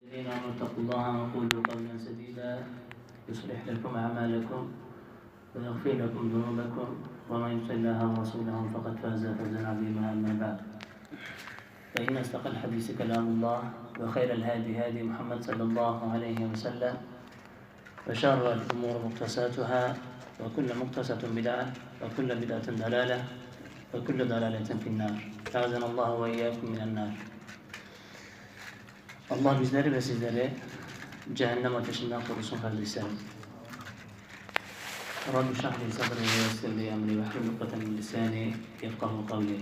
الذين آمنوا اتقوا الله وقولوا قولا سديدا. يصلح لكم أعمالكم ويغفر لكم ذنوبكم ومن يطع الله ورسوله فقد فاز فوزا عظيما. أما بعد فإن أصدق الحديث كلام الله وخير الهادي هادي محمد صلى الله عليه وسلم وشر الأمور مقتصاتها وكل مقتصة بدعة وكل بدعة ضلالة وكل ضلالة في النار. أعاذنا الله وإياكم من النار. Allah bizleri ve sizleri cehennem ateşinden korusun kardeşlerim. Rabbi şahli sadri ve yessir li emri ve hlul ukdeten min lisani yefkahu kavli.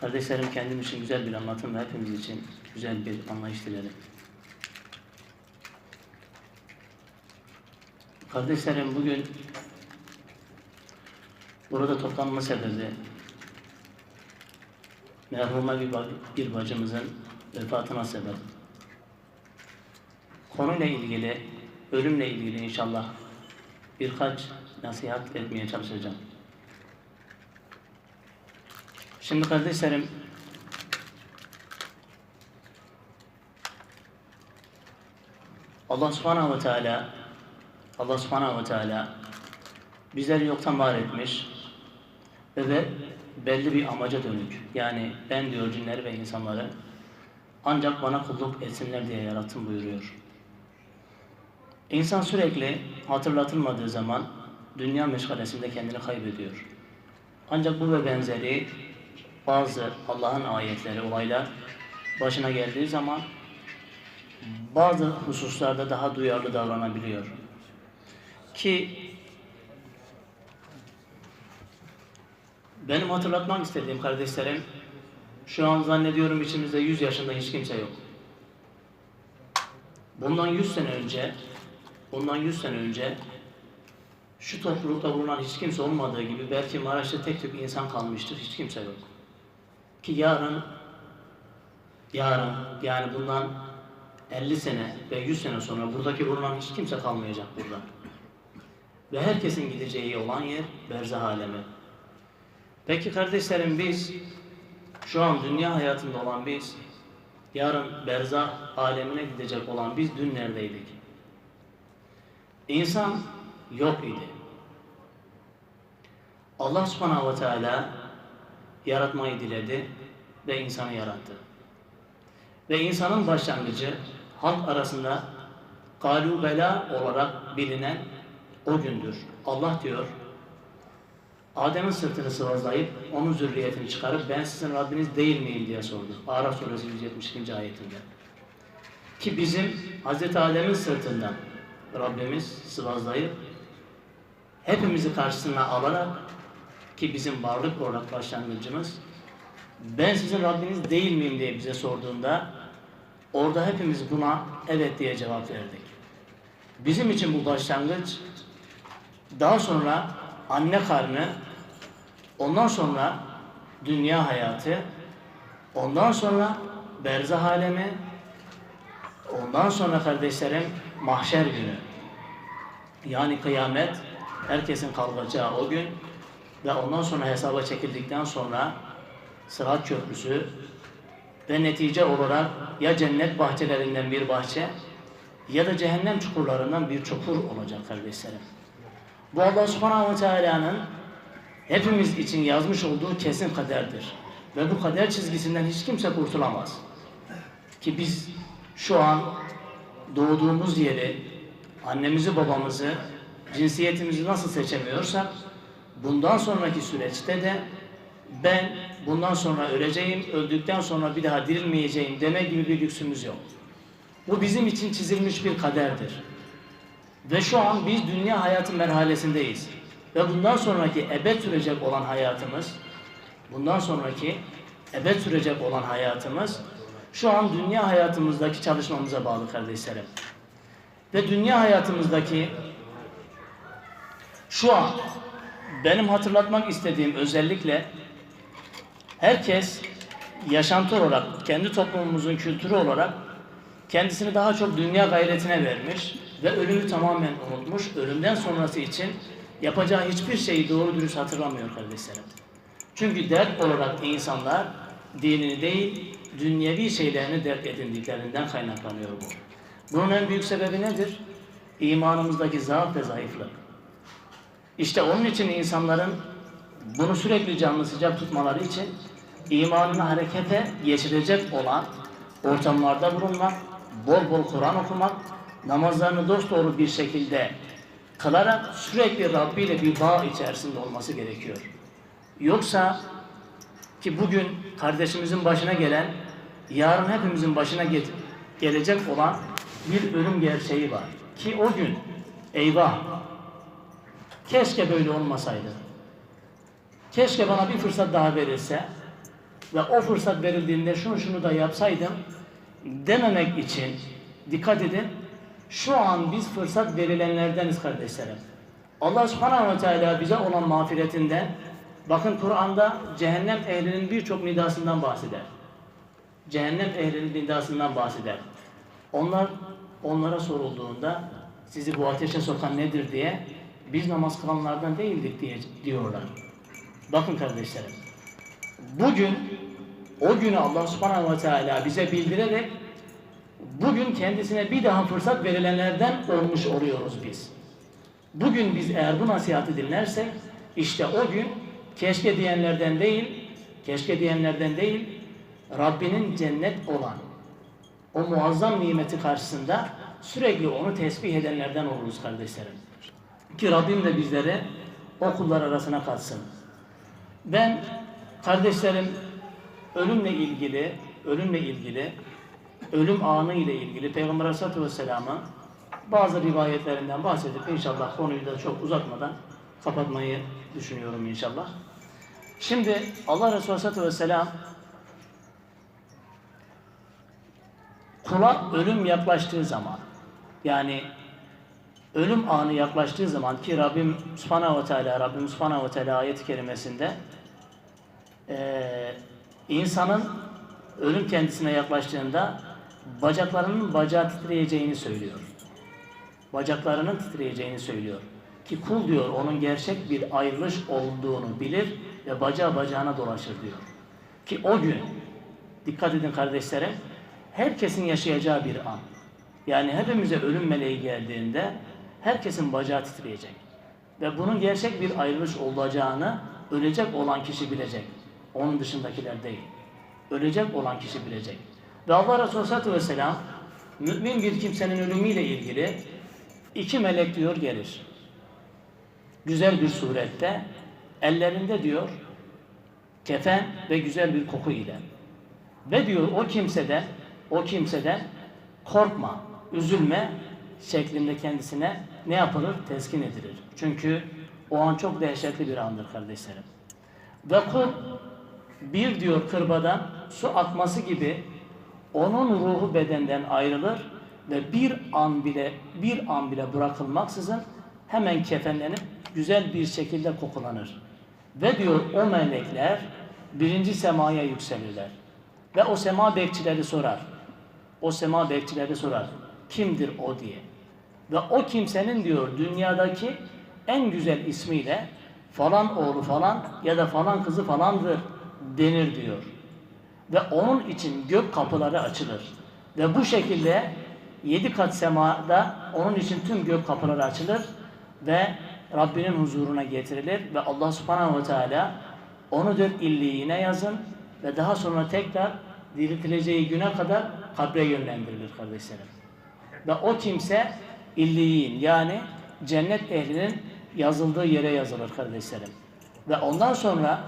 Kardeşlerim kendim için güzel bir anlatım ve hepimiz için güzel bir anlayış dilerim. Kardeşlerim bugün burada toplanma sebebi merhuma bir, bir bacımızın vefatına sebep. Konuyla ilgili, ölümle ilgili inşallah birkaç nasihat etmeye çalışacağım. Şimdi kardeşlerim, Allah subhanahu ve teala Allah subhanahu ve teala bizleri yoktan var etmiş ve de belli bir amaca dönük. Yani ben diyor cinleri ve insanları ancak bana kulluk etsinler diye yarattım buyuruyor. İnsan sürekli hatırlatılmadığı zaman dünya meşgalesinde kendini kaybediyor. Ancak bu ve benzeri bazı Allah'ın ayetleri, olaylar başına geldiği zaman bazı hususlarda daha duyarlı davranabiliyor. Ki benim hatırlatmak istediğim kardeşlerim şu an zannediyorum içimizde 100 yaşında hiç kimse yok. Bundan 100 sene önce, bundan 100 sene önce şu toplulukta bulunan hiç kimse olmadığı gibi belki Maraş'ta tek tük insan kalmıştır, hiç kimse yok. Ki yarın, yarın yani bundan 50 sene ve 100 sene sonra buradaki bulunan hiç kimse kalmayacak burada. Ve herkesin gideceği olan yer berzah alemi. Peki kardeşlerim biz şu an dünya hayatında olan biz, yarın berzah alemine gidecek olan biz dün neredeydik? İnsan yok idi. Allah subhanahu ve teala yaratmayı diledi ve insanı yarattı. Ve insanın başlangıcı halk arasında galubela olarak bilinen o gündür. Allah diyor, Adem'in sırtını sıvazlayıp onun zürriyetini çıkarıp ben sizin Rabbiniz değil miyim diye sordu. Araf suresi 172. ayetinde. Ki bizim Hz. Adem'in sırtından Rabbimiz sıvazlayıp hepimizi karşısına alarak ki bizim varlık olarak başlangıcımız ben sizin Rabbiniz değil miyim diye bize sorduğunda orada hepimiz buna evet diye cevap verdik. Bizim için bu başlangıç daha sonra anne karnı, ondan sonra dünya hayatı, ondan sonra berzah alemi, ondan sonra kardeşlerim mahşer günü. Yani kıyamet, herkesin kalkacağı o gün ve ondan sonra hesaba çekildikten sonra sırat köprüsü ve netice olarak ya cennet bahçelerinden bir bahçe ya da cehennem çukurlarından bir çukur olacak kardeşlerim. Bu Allah subhanahu teala'nın hepimiz için yazmış olduğu kesin kaderdir. Ve bu kader çizgisinden hiç kimse kurtulamaz. Ki biz şu an doğduğumuz yeri, annemizi babamızı, cinsiyetimizi nasıl seçemiyorsak bundan sonraki süreçte de ben bundan sonra öleceğim, öldükten sonra bir daha dirilmeyeceğim deme gibi bir lüksümüz yok. Bu bizim için çizilmiş bir kaderdir. Ve şu an biz dünya hayatı merhalesindeyiz. Ve bundan sonraki ebed sürecek olan hayatımız, bundan sonraki ebed sürecek olan hayatımız, şu an dünya hayatımızdaki çalışmamıza bağlı kardeşlerim. Ve dünya hayatımızdaki şu an benim hatırlatmak istediğim özellikle herkes yaşantı olarak, kendi toplumumuzun kültürü olarak kendisini daha çok dünya gayretine vermiş ve ölümü tamamen unutmuş. Ölümden sonrası için yapacağı hiçbir şeyi doğru dürüst hatırlamıyor kardeşlerim. Çünkü dert olarak insanlar dinini değil, dünyevi şeylerini dert edindiklerinden kaynaklanıyor bu. Bunun en büyük sebebi nedir? İmanımızdaki zaaf ve zayıflık. İşte onun için insanların bunu sürekli canlı sıcak tutmaları için imanını harekete geçirecek olan ortamlarda bulunmak, bol bol Kur'an okumak, namazlarını dosdoğru bir şekilde kılarak sürekli Rabbi ile bir bağ içerisinde olması gerekiyor. Yoksa ki bugün kardeşimizin başına gelen, yarın hepimizin başına ge- gelecek olan bir ölüm gerçeği var. Ki o gün eyvah keşke böyle olmasaydı. Keşke bana bir fırsat daha verilse ve o fırsat verildiğinde şunu şunu da yapsaydım dememek için dikkat edin. Şu an biz fırsat verilenlerdeniz kardeşlerim. Allah subhanahu ve teala bize olan mağfiretinden bakın Kur'an'da cehennem ehlinin birçok nidasından bahseder. Cehennem ehlinin nidasından bahseder. Onlar onlara sorulduğunda sizi bu ateşe sokan nedir diye biz namaz kılanlardan değildik diye diyorlar. Bakın kardeşlerim. Bugün o günü Allah subhanahu ve teala bize bildirerek bugün kendisine bir daha fırsat verilenlerden olmuş oluyoruz biz. Bugün biz eğer bu nasihatı dinlersek işte o gün keşke diyenlerden değil, keşke diyenlerden değil, Rabbinin cennet olan o muazzam nimeti karşısında sürekli onu tesbih edenlerden oluruz kardeşlerim. Ki Rabbim de bizleri o kullar arasına katsın. Ben kardeşlerim ölümle ilgili, ölümle ilgili, ölüm anı ile ilgili Peygamber Aleyhisselatü Vesselam'ın bazı rivayetlerinden bahsedip inşallah konuyu da çok uzatmadan kapatmayı düşünüyorum inşallah. Şimdi Allah Resulü Aleyhisselatü Vesselam kula ölüm yaklaştığı zaman yani ölüm anı yaklaştığı zaman ki Rabbim Subhanahu ve Teala Rabbim Subhanahu ve Teala ayet-i kerimesinde eee insanın ölüm kendisine yaklaştığında bacaklarının bacağı titreyeceğini söylüyor. Bacaklarının titreyeceğini söylüyor. Ki kul diyor onun gerçek bir ayrılış olduğunu bilir ve bacağı bacağına dolaşır diyor. Ki o gün dikkat edin kardeşlerim herkesin yaşayacağı bir an. Yani hepimize ölüm meleği geldiğinde herkesin bacağı titreyecek. Ve bunun gerçek bir ayrılış olacağını ölecek olan kişi bilecek. Onun dışındakiler değil. Ölecek olan kişi bilecek. Ve Allah Resulü Aleyhisselatü Vesselam mümin bir kimsenin ölümüyle ilgili iki melek diyor gelir. Güzel bir surette ellerinde diyor kefen ve güzel bir koku ile. Ve diyor o kimseden o kimseden korkma, üzülme şeklinde kendisine ne yapılır? Teskin edilir. Çünkü o an çok dehşetli bir andır kardeşlerim. Ve kul bir diyor kırbadan su akması gibi onun ruhu bedenden ayrılır ve bir an bile bir an bile bırakılmaksızın hemen kefenlenip güzel bir şekilde kokulanır. Ve diyor o melekler birinci semaya yükselirler. Ve o sema bekçileri sorar. O sema bekçileri sorar. Kimdir o diye. Ve o kimsenin diyor dünyadaki en güzel ismiyle falan oğlu falan ya da falan kızı falandır denir diyor. Ve onun için gök kapıları açılır. Ve bu şekilde yedi kat semada onun için tüm gök kapıları açılır ve Rabbinin huzuruna getirilir ve Allah subhanahu ve teala onu diyor illiğine yazın ve daha sonra tekrar diriltileceği güne kadar kabre yönlendirilir kardeşlerim. Ve o kimse illiğin yani cennet ehlinin yazıldığı yere yazılır kardeşlerim. Ve ondan sonra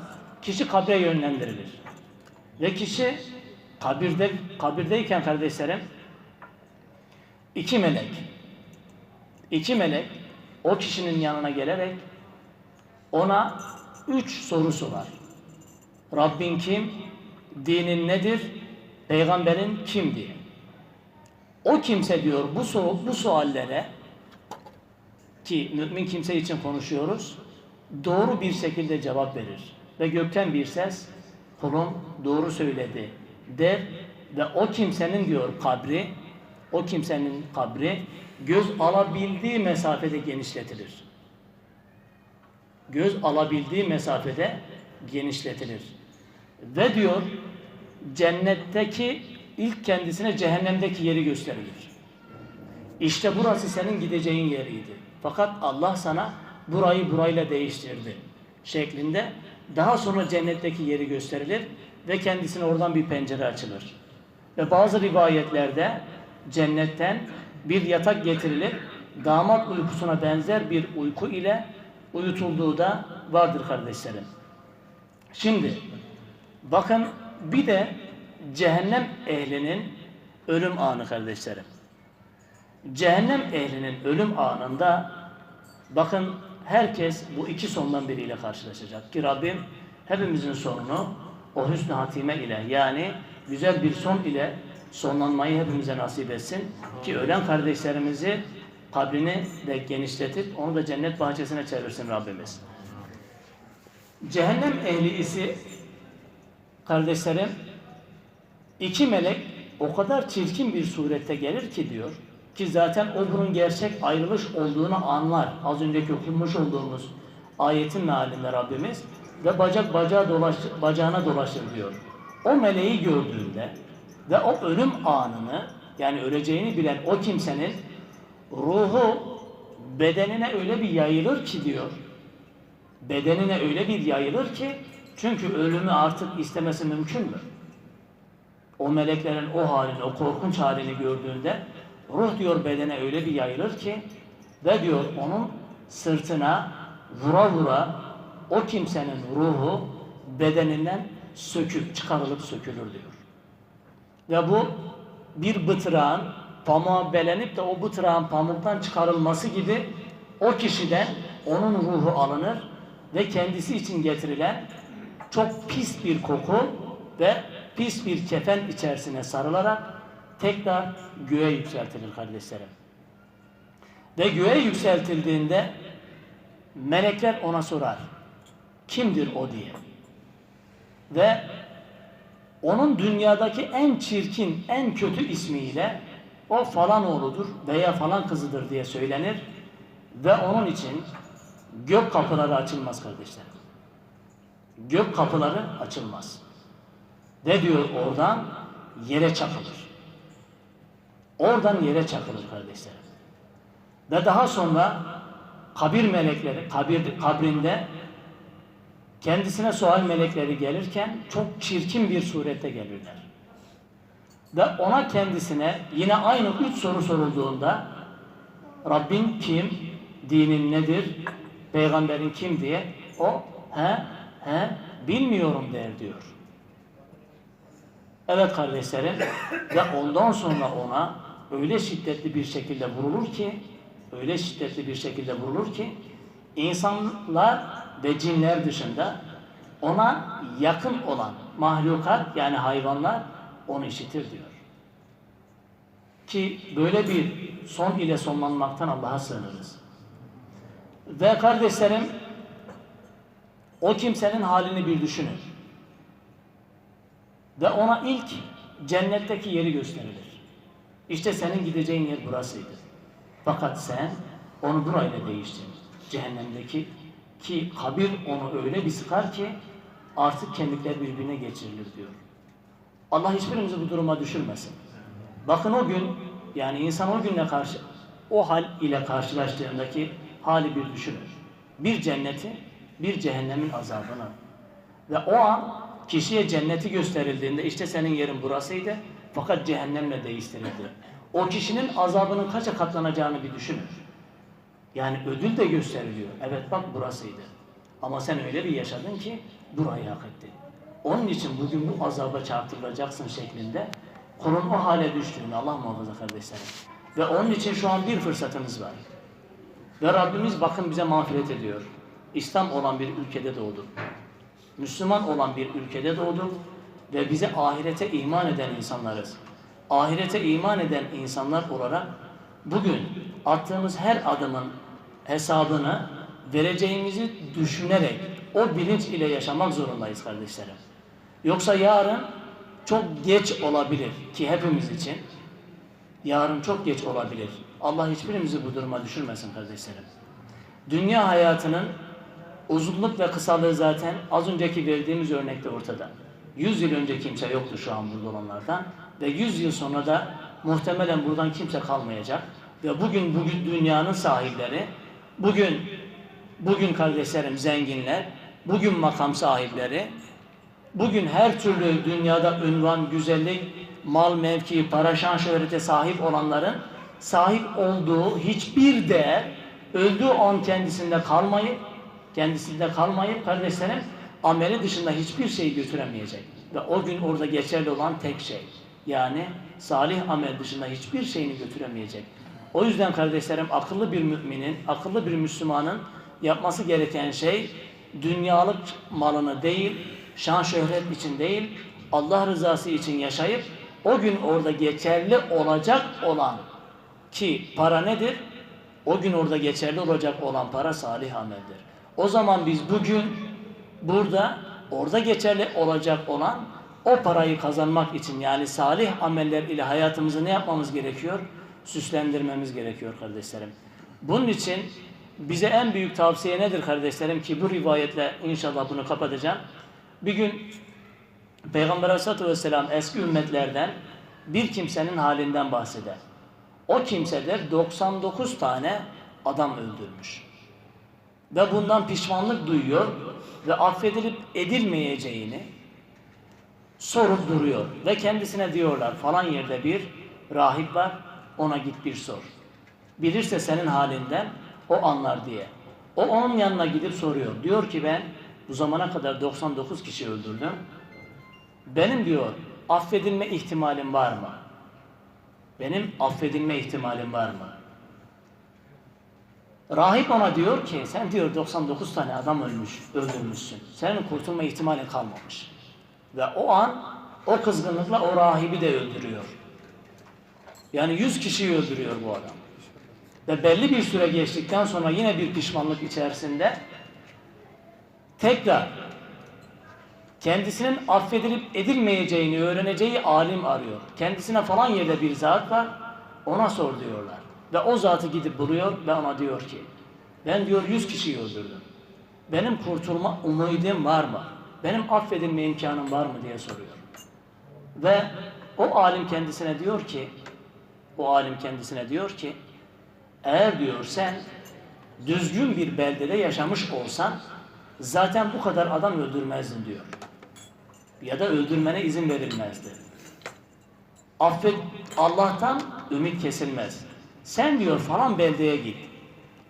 kişi kabre yönlendirilir. Ve kişi kabirde kabirdeyken kardeşlerim iki melek iki melek o kişinin yanına gelerek ona üç sorusu var. Rabbin kim? Dinin nedir? Peygamberin kim diye. O kimse diyor bu, su bu suallere ki mümin kimse için konuşuyoruz doğru bir şekilde cevap verir. Ve gökten bir ses kulum doğru söyledi der ve o kimsenin diyor kabri o kimsenin kabri göz alabildiği mesafede genişletilir. Göz alabildiği mesafede genişletilir. Ve diyor cennetteki ilk kendisine cehennemdeki yeri gösterilir. İşte burası senin gideceğin yeriydi. Fakat Allah sana burayı burayla değiştirdi şeklinde daha sonra cennetteki yeri gösterilir ve kendisine oradan bir pencere açılır. Ve bazı rivayetlerde cennetten bir yatak getirilir, damat uykusuna benzer bir uyku ile uyutulduğu da vardır kardeşlerim. Şimdi bakın bir de cehennem ehlinin ölüm anı kardeşlerim. Cehennem ehlinin ölüm anında bakın herkes bu iki sondan biriyle karşılaşacak ki Rabbim hepimizin sonunu o hüsnü hatime ile yani güzel bir son ile sonlanmayı hepimize nasip etsin ki ölen kardeşlerimizi kabrini de genişletip onu da cennet bahçesine çevirsin Rabbimiz. Cehennem ehli ise kardeşlerim iki melek o kadar çirkin bir surette gelir ki diyor ki zaten o bunun gerçek ayrılış olduğunu anlar. Az önceki okunmuş olduğumuz ayetin mealinde Rabbimiz ve bacak bacağı dolaş, bacağına dolaşır diyor. O meleği gördüğünde ve o ölüm anını yani öleceğini bilen o kimsenin ruhu bedenine öyle bir yayılır ki diyor. Bedenine öyle bir yayılır ki çünkü ölümü artık istemesi mümkün mü? O meleklerin o halini, o korkunç halini gördüğünde ruh diyor bedene öyle bir yayılır ki ve diyor onun sırtına vura vura o kimsenin ruhu bedeninden söküp çıkarılıp sökülür diyor. Ve bu bir bıtırağın pamuğa belenip de o bıtırağın pamuktan çıkarılması gibi o kişiden onun ruhu alınır ve kendisi için getirilen çok pis bir koku ve pis bir kefen içerisine sarılarak tekrar göğe yükseltilir kardeşlerim. Ve göğe yükseltildiğinde melekler ona sorar. Kimdir o diye. Ve onun dünyadaki en çirkin, en kötü ismiyle o falan oğludur veya falan kızıdır diye söylenir. Ve onun için gök kapıları açılmaz kardeşlerim. Gök kapıları açılmaz. Ve diyor oradan yere çakılır. Oradan yere çakılır kardeşlerim. Ve daha sonra kabir melekleri, kabir, kabrinde kendisine sual melekleri gelirken çok çirkin bir surette gelirler. Ve ona kendisine yine aynı üç soru sorulduğunda Rabbin kim, dinin nedir, peygamberin kim diye o he he bilmiyorum der diyor. Evet kardeşlerim ve ondan sonra ona öyle şiddetli bir şekilde vurulur ki öyle şiddetli bir şekilde vurulur ki insanlar ve cinler dışında ona yakın olan mahlukat yani hayvanlar onu işitir diyor. Ki böyle bir son ile sonlanmaktan Allah'a sığınırız. Ve kardeşlerim o kimsenin halini bir düşünün. Ve ona ilk cennetteki yeri gösterilir. İşte senin gideceğin yer burasıydı. Fakat sen onu burayla değiştirdin. Cehennemdeki ki kabir onu öyle bir sıkar ki artık kemikler birbirine geçirilir diyor. Allah hiçbirimizi bu duruma düşürmesin. Bakın o gün yani insan o günle karşı o hal ile karşılaştığındaki hali bir düşünür. Bir cenneti, bir cehennemin azabını. Ve o an kişiye cenneti gösterildiğinde işte senin yerin burasıydı fakat cehennemle değiştirildi. O kişinin azabının kaça katlanacağını bir düşünür. Yani ödül de gösteriliyor. Evet bak burasıydı. Ama sen öyle bir yaşadın ki burayı hak ettin. Onun için bugün bu azaba çarptırılacaksın şeklinde kulun hale düştüğünü Allah muhafaza kardeşlerim. Ve onun için şu an bir fırsatımız var. Ve Rabbimiz bakın bize mağfiret ediyor. İslam olan bir ülkede doğduk. Müslüman olan bir ülkede doğduk ve bize ahirete iman eden insanlarız. Ahirete iman eden insanlar olarak bugün attığımız her adımın hesabını vereceğimizi düşünerek o bilinç ile yaşamak zorundayız kardeşlerim. Yoksa yarın çok geç olabilir ki hepimiz için yarın çok geç olabilir. Allah hiçbirimizi bu duruma düşürmesin kardeşlerim. Dünya hayatının uzunluk ve kısalığı zaten az önceki verdiğimiz örnekte ortada. 100 yıl önce kimse yoktu şu an burada olanlardan ve 100 yıl sonra da muhtemelen buradan kimse kalmayacak. Ve bugün bugün dünyanın sahipleri bugün bugün kardeşlerim zenginler bugün makam sahipleri bugün her türlü dünyada ünvan, güzellik, mal, mevki, para, şan, şöhrete sahip olanların sahip olduğu hiçbir değer öldüğü an kendisinde kalmayıp kendisinde kalmayıp kardeşlerim ameli dışında hiçbir şey götüremeyecek. Ve o gün orada geçerli olan tek şey. Yani salih amel dışında hiçbir şeyini götüremeyecek. O yüzden kardeşlerim akıllı bir müminin, akıllı bir Müslümanın yapması gereken şey dünyalık malını değil, şan şöhret için değil, Allah rızası için yaşayıp o gün orada geçerli olacak olan ki para nedir? O gün orada geçerli olacak olan para salih ameldir. O zaman biz bugün burada orada geçerli olacak olan o parayı kazanmak için yani salih ameller ile hayatımızı ne yapmamız gerekiyor? Süslendirmemiz gerekiyor kardeşlerim. Bunun için bize en büyük tavsiye nedir kardeşlerim ki bu rivayetle inşallah bunu kapatacağım. Bir gün Peygamber Aleyhisselatü Vesselam eski ümmetlerden bir kimsenin halinden bahseder. O kimsedir 99 tane adam öldürmüş. Ve bundan pişmanlık duyuyor ve affedilip edilmeyeceğini sorup duruyor. Ve kendisine diyorlar falan yerde bir rahip var ona git bir sor. Bilirse senin halinden o anlar diye. O onun yanına gidip soruyor. Diyor ki ben bu zamana kadar 99 kişi öldürdüm. Benim diyor affedilme ihtimalim var mı? Benim affedilme ihtimalim var mı? Rahip ona diyor ki sen diyor 99 tane adam ölmüş, öldürmüşsün. Senin kurtulma ihtimalin kalmamış. Ve o an o kızgınlıkla o rahibi de öldürüyor. Yani 100 kişiyi öldürüyor bu adam. Ve belli bir süre geçtikten sonra yine bir pişmanlık içerisinde tekrar kendisinin affedilip edilmeyeceğini öğreneceği alim arıyor. Kendisine falan yerde bir zat var, ona sor diyorlar. Ve o zatı gidip buluyor ve ona diyor ki, ben diyor yüz kişiyi öldürdüm. Benim kurtulma umudum var mı? Benim affedilme imkanım var mı diye soruyor. Ve o alim kendisine diyor ki, o alim kendisine diyor ki, eğer diyor sen düzgün bir beldede yaşamış olsan zaten bu kadar adam öldürmezdin diyor. Ya da öldürmene izin verilmezdi. Affet Allah'tan ümit kesilmez. Sen diyor falan beldeye git.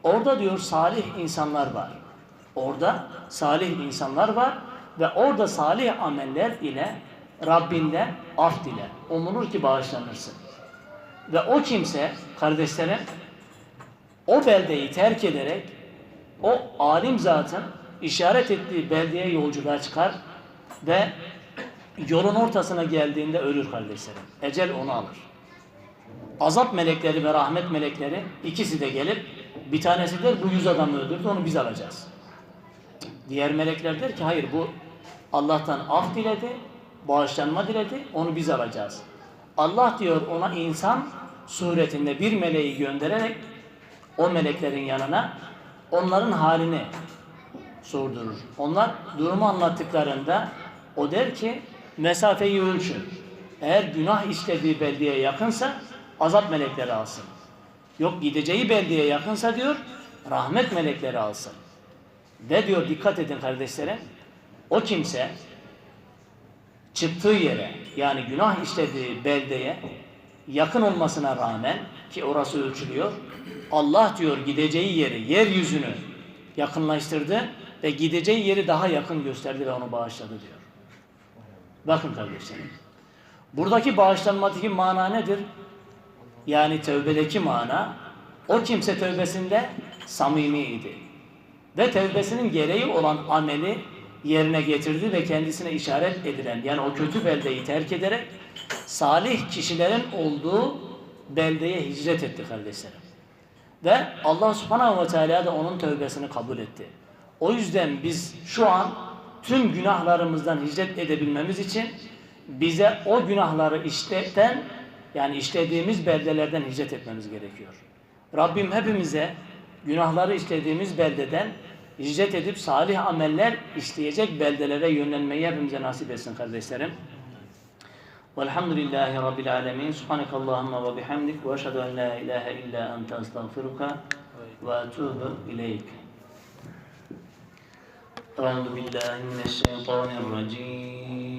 Orada diyor salih insanlar var. Orada salih insanlar var ve orada salih ameller ile Rabbinden af dile. Umulur ki bağışlanırsın. Ve o kimse kardeşlerim o beldeyi terk ederek o alim zatın işaret ettiği beldeye yolculuğa çıkar ve yolun ortasına geldiğinde ölür kardeşlerim. Ecel onu alır. Azap melekleri ve rahmet melekleri ikisi de gelip bir tanesi der bu yüz adamı öldürdü onu biz alacağız. Diğer melekler der ki hayır bu Allah'tan af diledi, bağışlanma diledi onu biz alacağız. Allah diyor ona insan suretinde bir meleği göndererek o meleklerin yanına onların halini sordurur. Onlar durumu anlattıklarında o der ki mesafeyi ölçün. Eğer günah işlediği beldeye yakınsa azap melekleri alsın. Yok gideceği beldeye yakınsa diyor rahmet melekleri alsın. Ve diyor dikkat edin kardeşlerim o kimse çıktığı yere yani günah işlediği beldeye yakın olmasına rağmen ki orası ölçülüyor Allah diyor gideceği yeri yeryüzünü yakınlaştırdı ve gideceği yeri daha yakın gösterdi ve onu bağışladı diyor. Bakın kardeşlerim. Buradaki bağışlanmadaki mana nedir? Yani tövbedeki mana o kimse tövbesinde samimiydi. Ve tövbesinin gereği olan ameli yerine getirdi ve kendisine işaret edilen yani o kötü beldeyi terk ederek salih kişilerin olduğu beldeye hicret etti kardeşlerim. Ve Allah subhanahu ve teala da onun tövbesini kabul etti. O yüzden biz şu an tüm günahlarımızdan hicret edebilmemiz için bize o günahları işleten yani işlediğimiz beldelerden hicret etmemiz gerekiyor. Rabbim hepimize günahları işlediğimiz beldeden hicret edip salih ameller işleyecek beldelere yönlenmeyi hepimize nasip etsin kardeşlerim. Velhamdülillahi Rabbil alemin. Subhaneke Allahümme ve bihamdik. Ve eşhedü en la ilahe illa ente estağfiruka ve etubu ileyk. أعوذ بالله من الشيطان الرجيم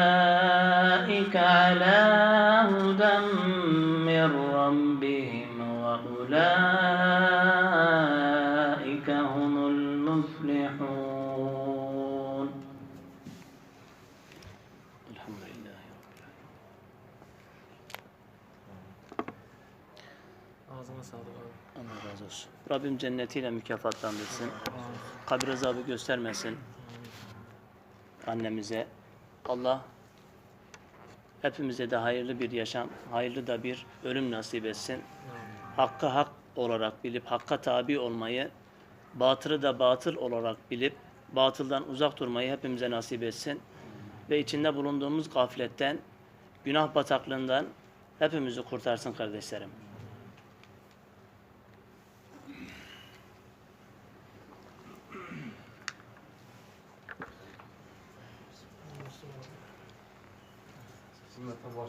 أولئك على هدى من ربهم وأولئك هم المفلحون الحمد لله Ağzına sağlık abi. Allah razı olsun. Rabbim cennetiyle mükafatlandırsın. Kabir azabı göstermesin annemize. Allah hepimize de hayırlı bir yaşam, hayırlı da bir ölüm nasip etsin. Hakkı hak olarak bilip hakka tabi olmayı, batılı da batıl olarak bilip batıldan uzak durmayı hepimize nasip etsin. Ve içinde bulunduğumuz gafletten, günah bataklığından hepimizi kurtarsın kardeşlerim. Allah'a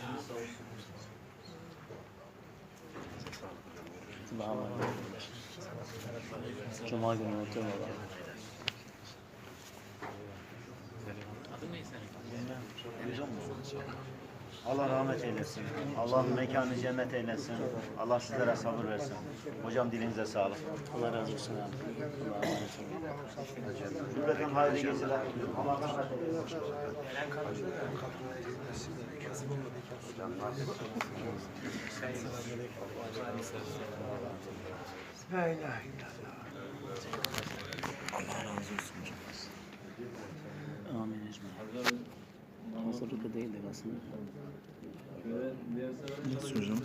emanet olun. Cuma günü unutuyorum Allah'a. Adın ne senin? Allah rahmet eylesin. Allah mekanı cennet eylesin. Allah sizlere sabır versin. Hocam dilinize sağlık. Allah razı olsun abi. Allah'a emanet olun. Cümleten hayırlı geceler. Allah rahmet eylesin. Amin ecmaîn. Hazırlıklı değildik aslında. Nasıl hocam?